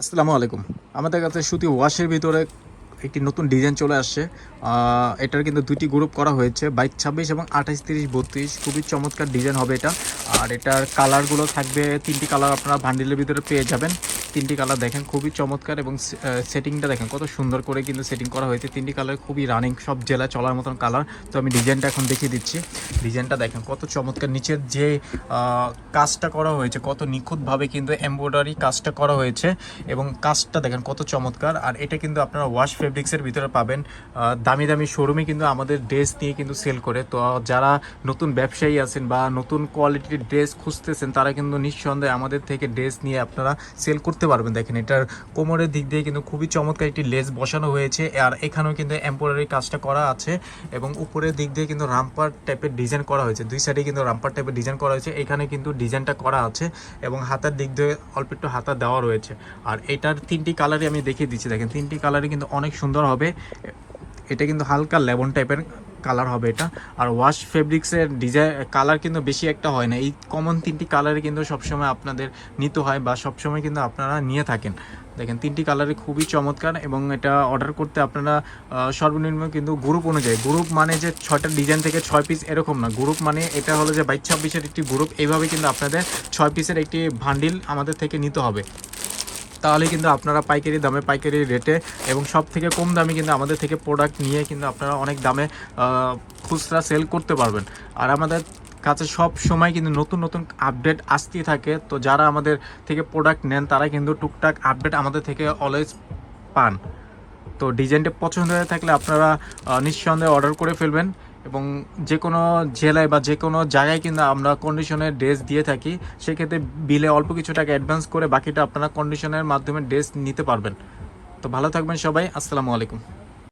আসসালামু আলাইকুম। আমাদের কাছে সুতি ওয়াশের ভিতরে একটি নতুন ডিজাইন চলে আসছে। এটার কিন্তু দুইটি গ্রুপ করা হয়েছে বাইক ছাব্বিশ এবং আঠাশ, তিরিশ, বত্রিশ। খুবই চমৎকার ডিজাইন হবে এটা। আর এটার কালারগুলো থাকবে, তিনটি কালার আপনারা ভান্ডিলের ভিতরে পেয়ে যাবেন। তিনটি কালার দেখেন, খুবই চমৎকার এবং সেটিংটা দেখেন, কত সুন্দর করে কিন্তু সেটিং করা হয়েছে। তিনটি কালার খুবই রানিং, সব জেলায় চলার মতন কালার। তো আমি ডিজাইনটা এখন দেখিয়ে দিচ্ছি। ডিজাইনটা দেখেন, কত চমৎকার। নিচের যে কাজটা করা হয়েছে, কত নিখুঁতভাবে কিন্তু এমব্রয়ডারি কাজটা করা হয়েছে এবং কাজটা দেখেন, কত চমৎকার। আর এটা কিন্তু আপনারা ওয়াশ ফেব্রিক্সের ভিতরে পাবেন। দামি দামি শোরুমে কিন্তু আমাদের ড্রেস নিয়ে কিন্তু সেল করে। তো যারা নতুন ব্যবসায়ী আছেন বা নতুন কোয়ালিটির ড্রেস খুঁজতেছেন, তারা কিন্তু নিঃসন্দেহে আমাদের থেকে ড্রেস নিয়ে আপনারা সেল করতে পারবেন। দেখেন, এটার কোমরের দিক দিয়ে কিন্তু খুবই চমৎকার একটি লেস বসানো হয়েছে। আর এখানেও কিন্তু এম্পোরারি কাজটা করা আছে এবং উপরের দিক দিয়ে কিন্তু রামপার টাইপের ডিজাইন করা হয়েছে। দুই সাইডে কিন্তু রামপার টাইপের ডিজাইন করা হয়েছে। এখানে কিন্তু ডিজাইনটা করা আছে এবং হাতার দিক দিয়ে অল্প একটু হাতা দেওয়া রয়েছে। আর এটার তিনটি কালারই আমি দেখিয়ে দিচ্ছি। দেখেন, তিনটি কালারই কিন্তু অনেক সুন্দর হবে। এটা কিন্তু হালকা লেবন টাইপের কালার হবে এটা। আর ওয়াশ ফেব্রিক্সের ডিজাইন কালার কিন্তু বেশি একটা হয় না। এই কমন তিনটি কালারে কিন্তু সবসময় আপনাদের নিতে হয় বা সবসময় কিন্তু আপনারা নিয়ে থাকেন। দেখেন, তিনটি কালারে খুবই চমৎকার এবং এটা অর্ডার করতে আপনারা সর্বনিম্ন কিন্তু গ্রুপ অনুযায়ী গ্রুপ মানে যে ছয়টা ডিজাইন থেকে ছয় পিস এরকম না। গ্রুপ মানে এটা হলো যে বাইশ ছাব্বিশের একটি গ্রুপ এইভাবে কিন্তু আপনাদের ছয় পিসের একটি ভান্ডিল আমাদের থেকে নিতে হবে। তাহলে কিন্তু আপনারা পাইকারি দামে, পাইকারি রেটে এবং সব থেকে কম দামে কিন্তু আমাদের থেকে প্রোডাক্ট নিয়ে কিন্তু আপনারা অনেক দামে খুচরা সেল করতে পারবেন। আর আমাদের কাছে সব সময় কিন্তু নতুন নতুন আপডেট আসতেই থাকে। তো যারা আমাদের থেকে প্রোডাক্ট নেন, তারা কিন্তু টুকটাক আপডেট আমাদের থেকে অলওয়েজ পান। তো ডিজাইনটা পছন্দ হয়ে থাকলে আপনারা নিঃসন্দেহে অর্ডার করে ফেলবেন। এবং যে কোনো জেলায় বা যে কোনো জায়গায় কিন্তু আমরা কন্ডিশনের ড্রেস দিয়ে থাকি, সেক্ষেত্রে বিলে অল্প কিছু টাকা অ্যাডভান্স করে বাকিটা আপনারা কন্ডিশনের মাধ্যমে ড্রেস নিতে পারবেন। তো ভালো থাকবেন সবাই, আসসালামু আলাইকুম।